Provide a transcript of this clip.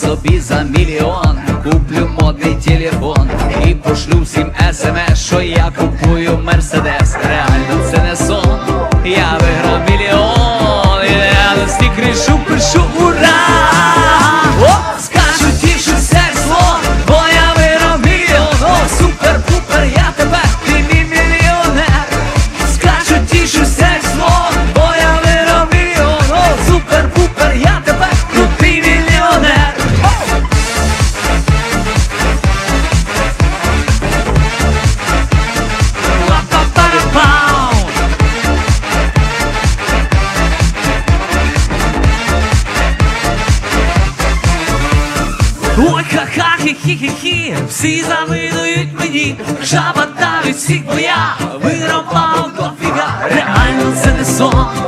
собі за мільйон, куплю модний телефон і пошлю всім смс, що я купую мерседес. Реально це не сон. Я виграв мільйон, я на стік рішу, пишу ура! О, скажу тішуся зло, бо я виграв мільйон. О, супер-пупер, я тепер ти мій мільйонер. Скажу тішуся зло, Ой, ха-ха, хі-хі-хі-хі, всі завидують мені, жаба та від всіх моя, вироба у кофіга, реально це не сон.